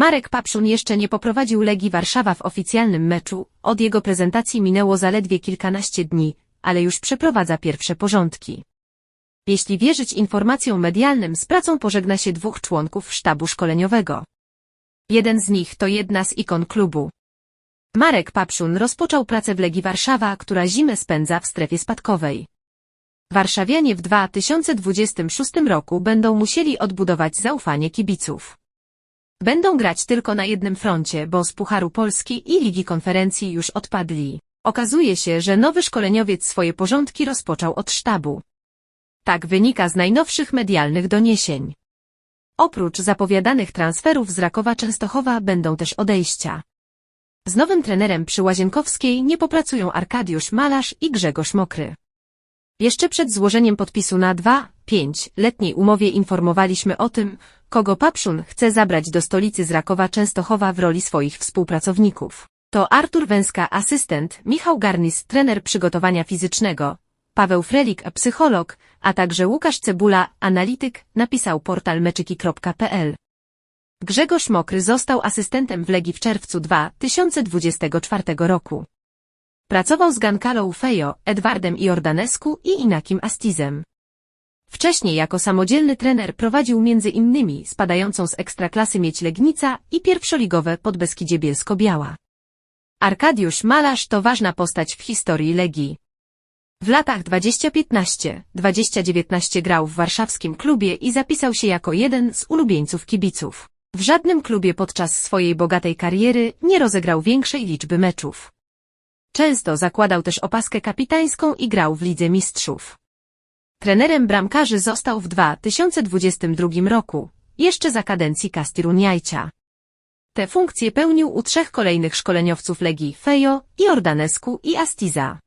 Marek Papszun jeszcze nie poprowadził Legii Warszawa w oficjalnym meczu, od jego prezentacji minęło zaledwie kilkanaście dni, ale już przeprowadza pierwsze porządki. Jeśli wierzyć informacjom medialnym z pracą pożegna się dwóch członków sztabu szkoleniowego. Jeden z nich to jedna z ikon klubu. Marek Papszun rozpoczął pracę w Legii Warszawa, która zimę spędza w strefie spadkowej. Warszawianie w 2026 roku będą musieli odbudować zaufanie kibiców. Będą grać tylko na jednym froncie, bo z Pucharu Polski i Ligi Konferencji już odpadli. Okazuje się, że nowy szkoleniowiec swoje porządki rozpoczął od sztabu. Tak wynika z najnowszych medialnych doniesień. Oprócz zapowiadanych transferów z Rakowa Częstochowa będą też odejścia. Z nowym trenerem przy Łazienkowskiej nie popracują Arkadiusz Malarz i Grzegorz Mokry. Jeszcze przed złożeniem podpisu na 2-5-letniej umowie informowaliśmy o tym, kogo Papszun chce zabrać do stolicy z Rakowa Częstochowa w roli swoich współpracowników. To Artur Węska, asystent, Michał Garnis, trener przygotowania fizycznego, Paweł Frelik, psycholog, a także Łukasz Cebula, analityk, napisał portal meczyki.pl. Grzegorz Mokry został asystentem w Legii w czerwcu 2024 roku. Pracował z Gankalą Fejo, Edwardem Jordanescu i Inakim Astizem. Wcześniej jako samodzielny trener prowadził innymi spadającą z ekstraklasy Mieć Legnica i pierwszoligowe Podbeskidzie Bielsko-Biała. Arkadiusz Malarz to ważna postać w historii Legii. W latach 2015-2019 grał w warszawskim klubie i zapisał się jako jeden z ulubieńców kibiców. W żadnym klubie podczas swojej bogatej kariery nie rozegrał większej liczby meczów. Często zakładał też opaskę kapitańską i grał w Lidze Mistrzów. Trenerem bramkarzy został w 2022 roku, jeszcze za kadencji Kastiruniajcia. Te funkcje pełnił u trzech kolejnych szkoleniowców Legii Fejo, Jordanescu i Astiza.